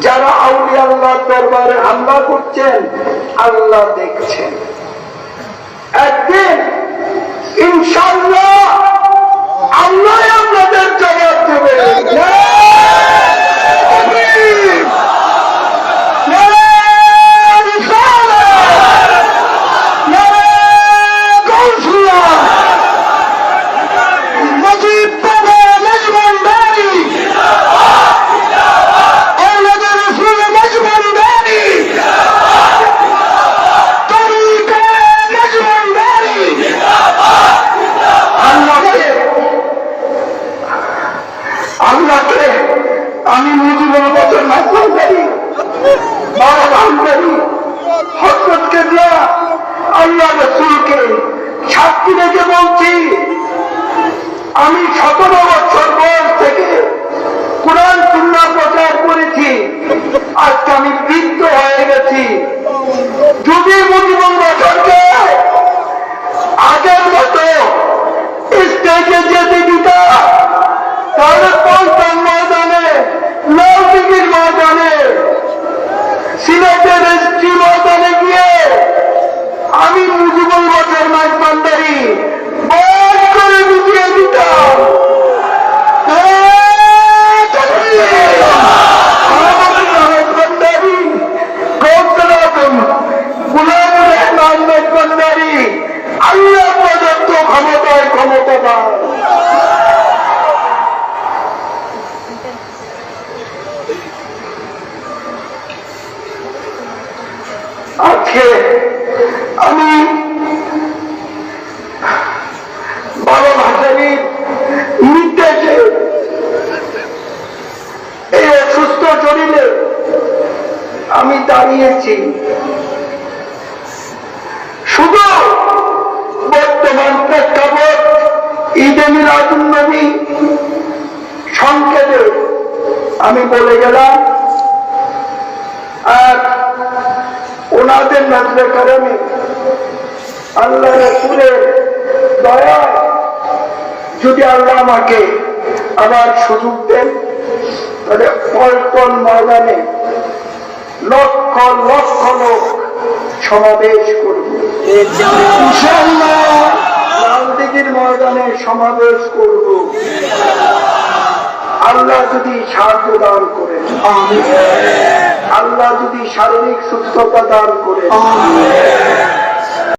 যারা আউলি আল্লাহ দরবারে হামলা করছেন আল্লাহ দেখছেন। একদিন ইনশাল্লাহ আমি মুজিবুর বছর নাচলাম করি কেবলা আল্লাহ রসুলকে সাক্ষী রেখে বলছি, আমি সতেরো বছর বয়স থেকে কোরআন সুন্নাহ প্রচার করেছি। আজকে আমি বৃদ্ধ হয়ে গেছি। যদি মুজিবুর বছরকে আগের মতো স্টেজে যেতে দিতা তাহলে আজকে আমি বাবা ভাসানির নির্দেশে এই অসুস্থ শরীরে আমি দাঁড়িয়েছি। শুধু বর্তমান প্রেক্ষাপট ঈদে মিলাদুল নবী সংক্ষেপে আমি বলে গেলাম। আর ওনাদের নজরে কারণে আল্লাহ রসুলের দয়া, যদি আল্লাহ আমাকে আবার সুযোগ দেন, তাহলে পল্টন ময়দানে লক্ষ লক্ষ লোক সমাবেশ করব। লালদিঘির ময়দানে সমাবেশ করব। আল্লাহ যদি সাহায্য দান করেন। আল্লাহ যদি শারীরিক সুস্থতা দান করেন